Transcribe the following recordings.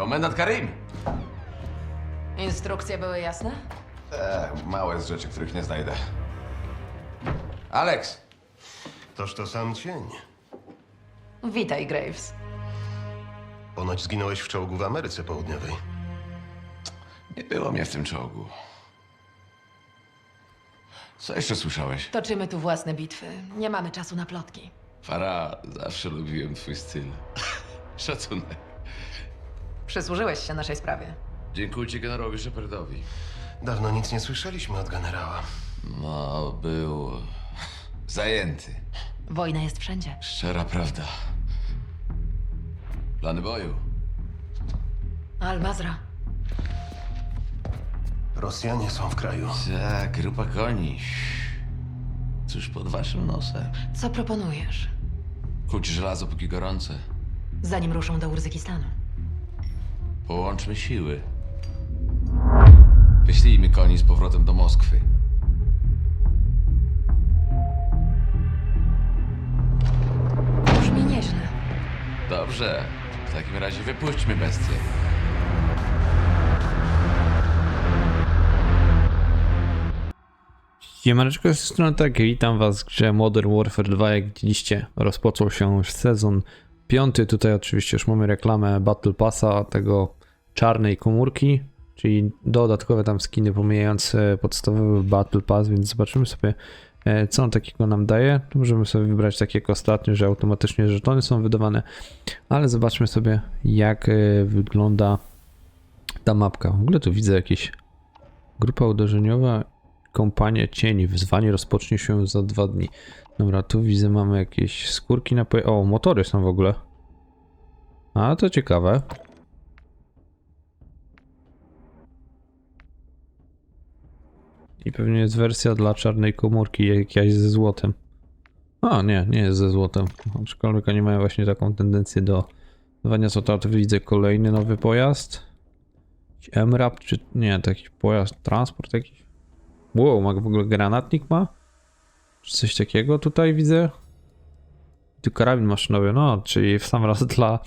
Komendant Karim! Instrukcje były jasne? E, małe z rzeczy, których nie znajdę. Alex! Toż to sam cień. Witaj, Graves. Ponoć zginąłeś w czołgu w Ameryce Południowej. Nie było mnie w tym czołgu. Co jeszcze słyszałeś? Toczymy tu własne bitwy. Nie mamy czasu na plotki. Fara, zawsze lubiłem twój styl. Szacunek. Przysłużyłeś się naszej sprawie. Dziękujcie generowi Shepardowi. Dawno nic nie słyszeliśmy od generała. No, był... zajęty. Wojna jest wszędzie. Szczera prawda. Plany boju. Al-Mazra. Rosjanie są w kraju. Tak, grupa koni. Cóż pod waszym nosem? Co proponujesz? Kuć żelazo póki gorące. Zanim ruszą do Urzykistanu. Połączmy siły. Wyślijmy koni z powrotem do Moskwy. Brzmi nieźle. Dobrze. W takim razie wypuśćmy bestię. Siemaneczko, z tej strony tak, witam was w grze Modern Warfare 2, jak widzieliście rozpoczął się już sezon piąty, tutaj oczywiście już mamy reklamę Battle Passa, tego czarnej komórki, czyli dodatkowe tam skiny pomijające podstawowy Battle Pass, więc zobaczymy sobie e, co on takiego nam daje, Tu możemy sobie wybrać tak jak ostatnio, że automatycznie żetony są wydawane, ale zobaczmy sobie jak e, wygląda ta mapka, w ogóle tu widzę jakieś grupa uderzeniowa Kompania Cieni. Wyzwanie rozpocznie się za dwa dni. Dobra, tu widzę, mamy jakieś skórki na... O, motory są w ogóle. A, to ciekawe. I pewnie jest wersja dla czarnej komórki, jakaś ze złotem. A, nie, nie jest ze złotem. Aczkolwiek oni mają właśnie taką tendencję do dawania złota. Tu widzę kolejny nowy pojazd. MRAP, czy nie, to jakiś pojazd, transport jakiś. Wow, ma w ogóle granatnik ma? Czy coś takiego tutaj widzę? Tu karabin maszynowy, no, czyli w sam raz dla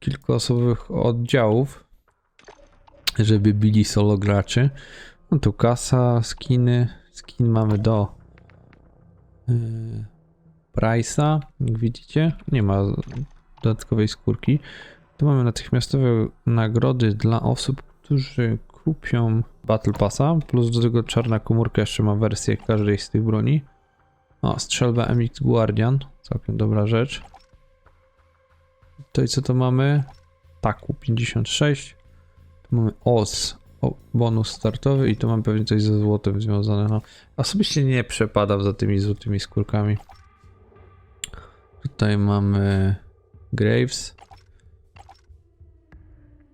kilkuosobowych oddziałów, żeby bili solo graczy. No tu kasa, skiny. Skin mamy do yy, Price'a, jak widzicie. Nie ma dodatkowej skórki. Tu mamy natychmiastowe nagrody dla osób, którzy kupią Battle Passa, plus do tego czarna komórka jeszcze ma wersję każdej z tych broni. O, strzelba MX Guardian, całkiem dobra rzecz. Tutaj co to mamy? Taku 56. Tu mamy OS, o, bonus startowy i tu mam pewnie coś ze złotem związane. No, osobiście nie przepadam za tymi złotymi skórkami. Tutaj mamy Graves.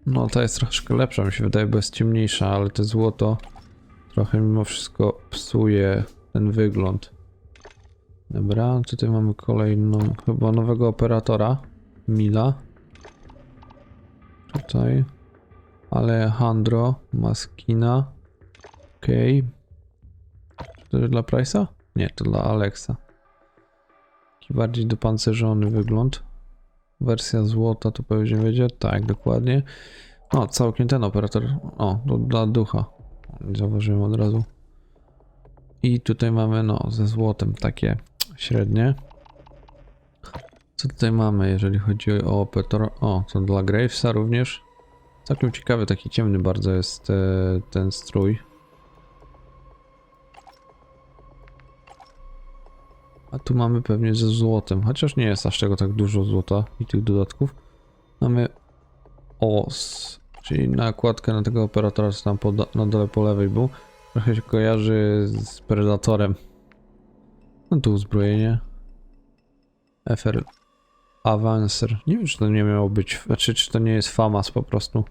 No, ta jest troszkę lepsza, mi się wydaje, bo jest ciemniejsza, ale to złoto trochę mimo wszystko psuje ten wygląd. Dobra, tutaj mamy kolejną, chyba nowego operatora, Mila. Tutaj Alejandro Maskina. Okej. Czy to dla Price'a? Nie, to dla Alexa. Taki bardziej dopancerzony wygląd. Wersja złota to pewnie będzie. Tak, dokładnie. O, całkiem ten operator. O, to dla ducha. Zauważyłem od razu. I tutaj mamy, no, ze złotem takie średnie. Co tutaj mamy, jeżeli chodzi o operator? O, to dla Gravesa również. Całkiem ciekawy, taki ciemny bardzo jest e, ten strój. A tu mamy pewnie ze złotem, chociaż nie jest aż tego tak dużo złota i tych dodatków. Mamy OS, czyli nakładkę na tego operatora, co tam na dole po lewej był. Trochę się kojarzy z Predatorem. No tu uzbrojenie. FR Avancer. Nie wiem, czy to nie miało być, znaczy, czy to nie jest FAMAS po prostu.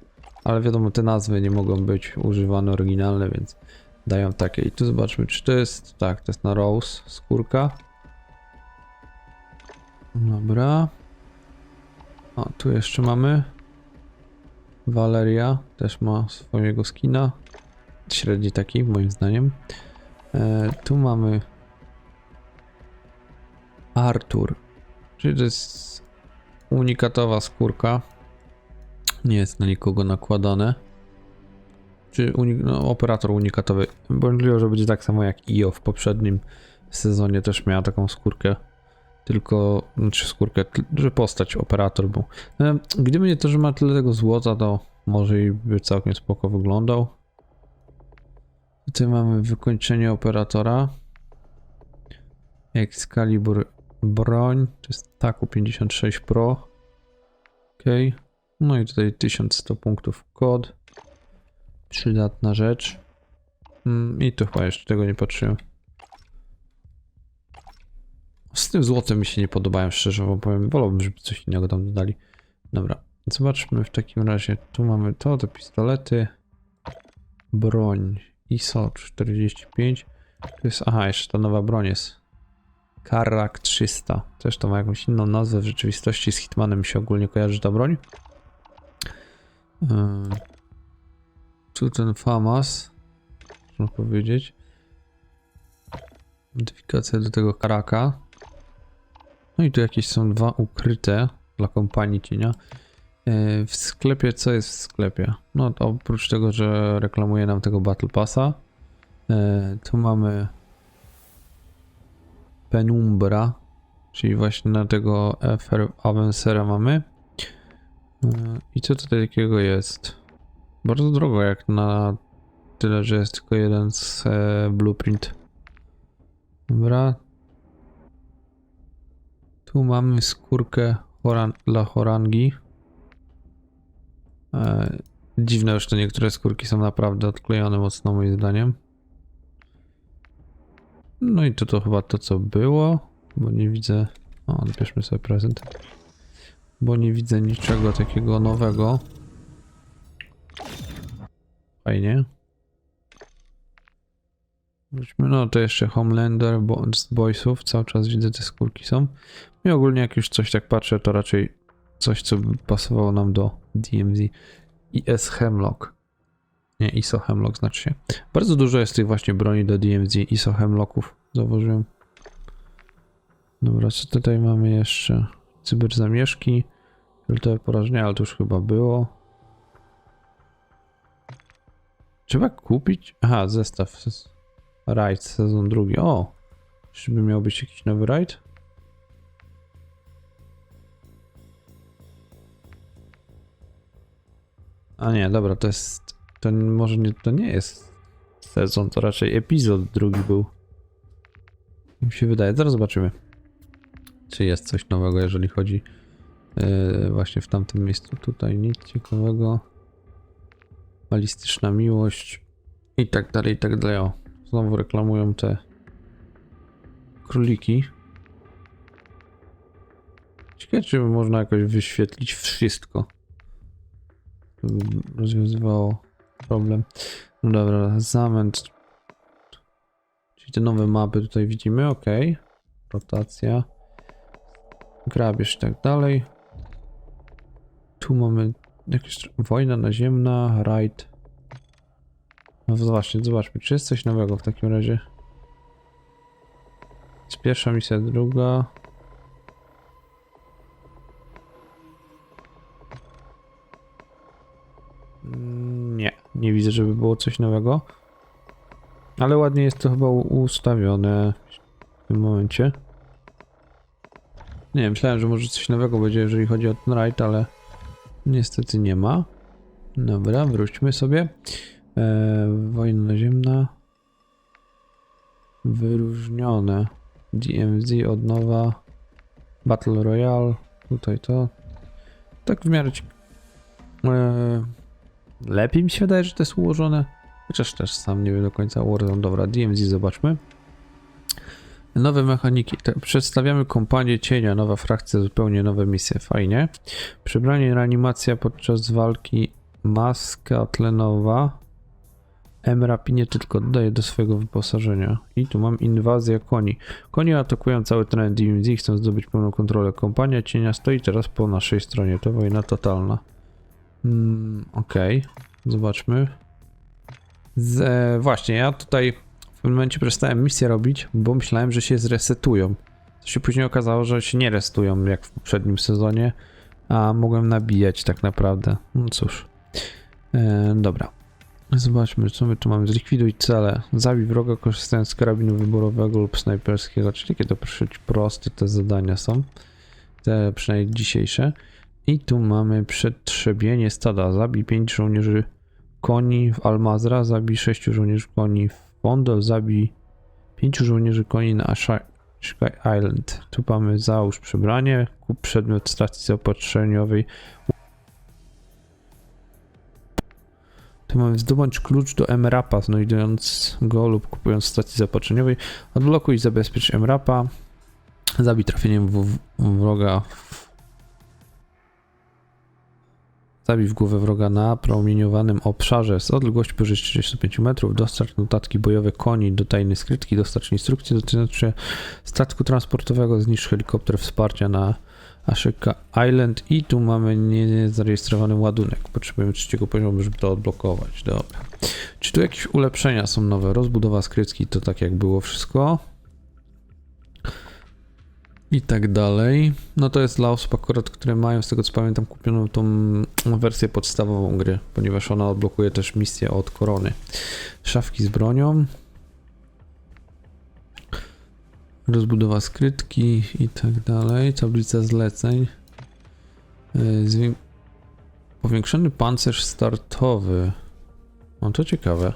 Ale wiadomo, te nazwy nie mogą być używane oryginalne, więc dają takie. I tu zobaczmy, czy to jest, tak, to jest na Rose, skórka. Dobra. O, tu jeszcze mamy. Valeria też ma swojego skina. Średni taki, moim zdaniem. E, tu mamy Artur. Czyli to jest unikatowa skórka. Nie jest na nikogo nakładane. Czy no, operator unikatowy. Możliwe, że będzie tak samo jak IO w poprzednim sezonie też miała taką skórkę. Tylko, znaczy skórkę, że postać operator był. E, Gdyby nie to, że ma tyle tego złota, to może i by całkiem spoko wyglądał. Tutaj mamy wykończenie operatora. Excalibur broń, to jest taku 56 Pro. Ok. No i tutaj 1100 punktów kod. Przydatna rzecz. Mm, I tu chyba jeszcze tego nie patrzyłem. Z tym złotem mi się nie podobają, szczerze wam powiem. Wolałbym, żeby coś innego tam dodali. Dobra, zobaczmy w takim razie. Tu mamy to, te pistolety. Broń. ISO 45. To jest, aha, jeszcze ta nowa broń jest. Karak 300. Też to ma jakąś inną nazwę w rzeczywistości. Z Hitmanem się ogólnie kojarzy ta broń. Yy. Tu ten FAMAS. Można powiedzieć. Modyfikacja do tego Karaka. No i tu jakieś są dwa ukryte dla kompanii cienia. Yy, W sklepie, co jest w sklepie? No to oprócz tego, że reklamuje nam tego Battle Passa, yy, tu mamy Penumbra, czyli właśnie na tego FR Avancera mamy. I co tutaj takiego jest? Bardzo drogo jak na tyle, że jest tylko jeden z e, blueprint. Dobra. Tu mamy skórkę horan dla horangi. E, dziwne już to niektóre skórki są naprawdę odklejone mocno moim zdaniem. No i to to chyba to co było, bo nie widzę... O, odbierzmy sobie prezent. Bo nie widzę niczego takiego nowego. Fajnie. Wróćmy, no to jeszcze Homelander, bo z Boysów, cały czas widzę te skórki są. I ogólnie jak już coś tak patrzę, to raczej coś, co by pasowało nam do DMZ. IS Hemlock. Nie, ISO Hemlock znaczy się. Bardzo dużo jest tych właśnie broni do DMZ, ISO Hemlocków, zauważyłem. Dobra, co tutaj mamy jeszcze? Cyberzamieszki. Fioletowe porażenie, ale to już chyba było. Trzeba kupić? Aha, zestaw. Raid sezon drugi. O! Czyżby miał być jakiś nowy raid? A nie, dobra, to jest. To może nie, to nie jest sezon, to raczej epizod drugi był. Mi się wydaje. Zaraz zobaczymy. Czy jest coś nowego, jeżeli chodzi yy, właśnie w tamtym miejscu. Tutaj nic ciekawego. Balistyczna miłość. I tak dalej, i tak dalej. O, znowu reklamują te króliki. Ciekawe, czy można jakoś wyświetlić wszystko. To by rozwiązywało problem. No dobra, zamęt. Czyli te nowe mapy tutaj widzimy, ok. Rotacja. Grabież i tak dalej. Tu mamy jakieś wojna naziemna, raid. No właśnie, zobaczmy, czy jest coś nowego w takim razie. Jest pierwsza misja, druga. Mm, Nie, nie widzę, żeby było coś nowego. Ale ładnie jest to chyba ustawione w tym momencie. Nie, myślałem, że może coś nowego będzie, jeżeli chodzi o ten raid, ale niestety nie ma. Dobra, wróćmy sobie. Eee, wojna naziemna. Wyróżnione. DMZ od nowa. Battle Royale. Tutaj to. Tak w miarę. Eee, lepiej mi się wydaje, że to jest ułożone. Chociaż też sam nie wiem do końca Warzone. Dobra, DMZ zobaczmy. Nowe mechaniki. Te, przedstawiamy kompanię cienia, nowa frakcja, zupełnie nowe misje. Fajnie. Przebranie reanimacja podczas walki. Maska tlenowa. M-Rapi nie tylko dodaje do swojego wyposażenia. I tu mam inwazję koni. Konie atakują cały teren DMZ chcą zdobyć pełną kontrolę. Kompania cienia stoi teraz po naszej stronie. To wojna totalna. Mm, Okej, zobaczmy. Z, e, właśnie, ja tutaj pewnym momencie przestałem misję robić, bo myślałem, że się zresetują. To się później okazało, że się nie resetują jak w poprzednim sezonie. a mogłem nabijać tak naprawdę. No cóż. E, dobra. Zobaczmy, co my tu mamy. Zlikwiduj cele. Zabij wroga korzystając z karabinu wyborowego lub snajperskiego. Czyli jakie to dosyć proste te zadania są. Te przynajmniej dzisiejsze. I tu mamy przetrzebienie stada. Zabij 5 żołnierzy koni w Almazra. Zabij 6 żołnierzy koni w Fondol. Zabij 5 żołnierzy koni na Sky Island. Tu mamy załóż przebranie. Kup przedmiot stacji zaopatrzeniowej. Tu mamy zdobądź klucz do MRAPA, znajdując go lub kupując stacji zaopatrzeniowej. Odblokuj i zabezpiecz MRAPA. Zabij trafieniem w wroga. Zabij w głowę wroga na promieniowanym obszarze z odległości powyżej 35 metrów. Dostarcz notatki bojowe koni do tajnej skrytki. Dostarcz instrukcje dotyczące statku transportowego. Zniszcz helikopter wsparcia na Ashika Island. I tu mamy niezarejestrowany ładunek. Potrzebujemy trzeciego poziomu, żeby to odblokować. Dobra. Czy tu jakieś ulepszenia są nowe? Rozbudowa skrytki to tak jak było wszystko. I tak dalej. No to jest dla osób akurat, które mają, z tego co pamiętam, kupioną tą wersję podstawową gry, ponieważ ona odblokuje też misję od korony. Szafki z bronią. Rozbudowa skrytki i tak dalej. Tablica zleceń. Yy, Zwię... Powiększony pancerz startowy. No to ciekawe.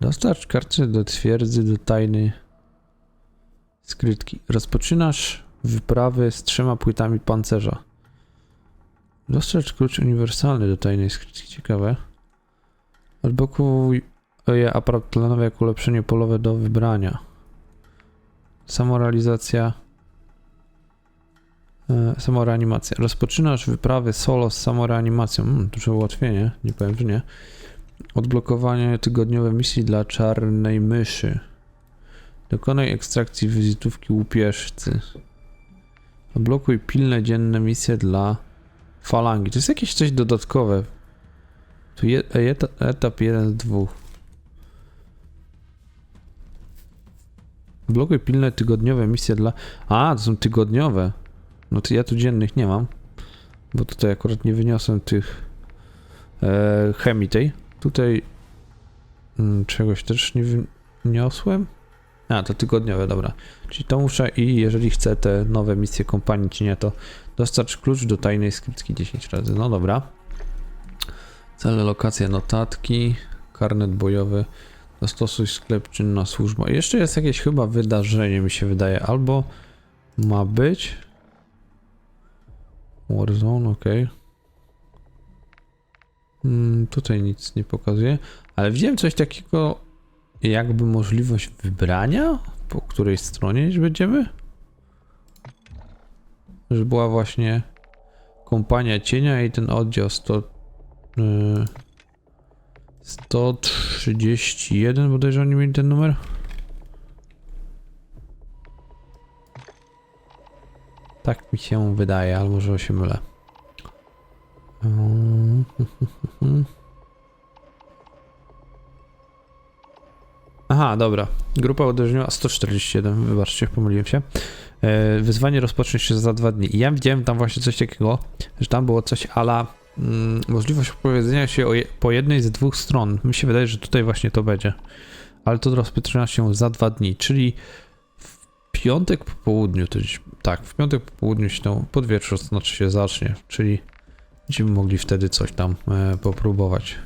Dostarcz kartę do twierdzy do tajnej skrytki. Rozpoczynasz wyprawy z trzema płytami pancerza. Dostarcz klucz uniwersalny do tajnej skrytki. Ciekawe. Odblokuj je aparat planowy jako ulepszenie polowe do wybrania. Samorealizacja. E, samoreanimacja. Rozpoczynasz wyprawy solo z samoreanimacją. Hmm, duże ułatwienie, nie powiem, że nie. Odblokowanie tygodniowej misji dla czarnej myszy. Dokonaj ekstrakcji wizytówki łupieżcy. Odblokuj pilne dzienne misje dla falangi. To jest jakieś coś dodatkowe. Tu je, eta, etap 1 z 2. Blokuj pilne tygodniowe misje dla... A, to są tygodniowe. No to ja tu dziennych nie mam. Bo tutaj akurat nie wyniosłem tych e, chemii tej. Tutaj mm, czegoś też nie wyniosłem. A, to tygodniowe, dobra. Czyli to muszę i jeżeli chcę te nowe misje kompanii cienia, to dostarcz klucz do tajnej skrytki 10 razy. No dobra. Cele, lokacje, notatki, karnet bojowy, dostosuj sklep, czynna służba. Jeszcze jest jakieś chyba wydarzenie, mi się wydaje, albo ma być Warzone, ok. Hmm, tutaj nic nie pokazuje, ale widziałem coś takiego, jakby możliwość wybrania, po której stronie będziemy? Że była właśnie kompania cienia i ten oddział 100, yy, 131, bodajże oni mieli ten numer? Tak mi się wydaje, ale może się mylę. Aha, dobra. Grupa uderzeniowa 141, wybaczcie, pomyliłem się. E, wyzwanie rozpocznie się za dwa dni. I ja widziałem tam właśnie coś takiego, że tam było coś ala mm, możliwość opowiedzenia się je, po jednej z dwóch stron. Mi się wydaje, że tutaj właśnie to będzie. Ale to rozpoczyna się za dwa dni, czyli w piątek po południu, to gdzieś, tak, w piątek po południu się to pod wieczór znaczy się zacznie, czyli będziemy mogli wtedy coś tam e, popróbować.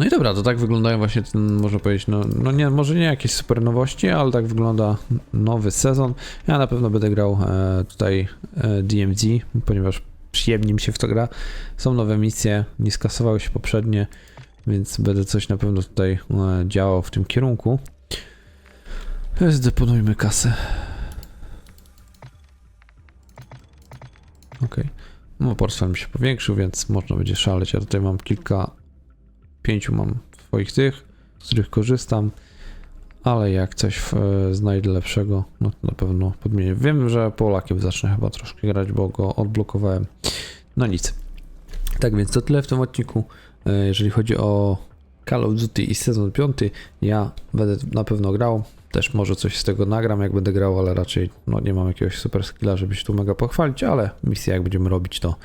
No i dobra, to tak wyglądają właśnie można powiedzieć, no, no nie, może nie jakieś super nowości, ale tak wygląda nowy sezon. Ja na pewno będę grał e, tutaj e, DMZ, ponieważ przyjemnie mi się w to gra. Są nowe misje, nie skasowały się poprzednie, więc będę coś na pewno tutaj e, działał w tym kierunku. Zdeponujmy kasę. Okej. No portfel mi się powiększył, więc można będzie szaleć. Ja tutaj mam kilka pięciu mam swoich tych, z których korzystam, ale jak coś w, znajdę lepszego, no to na pewno podmienię. Wiem, że Polakiem zacznę chyba troszkę grać, bo go odblokowałem. No nic. Tak więc to tyle w tym odcinku. E, Jeżeli chodzi o Call of Duty i sezon 5, ja będę na pewno grał. Też może coś z tego nagram, jak będę grał, ale raczej no, nie mam jakiegoś super skilla, żeby się tu mega pochwalić, ale misję jak będziemy robić, to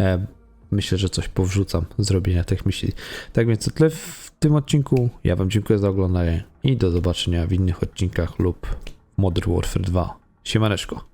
e, myślę, że coś powrzucam zrobienia tych misji. Tak więc to tyle w tym odcinku. Ja Wam dziękuję za oglądanie i do zobaczenia w innych odcinkach lub Modern Warfare 2. Siemaneczko.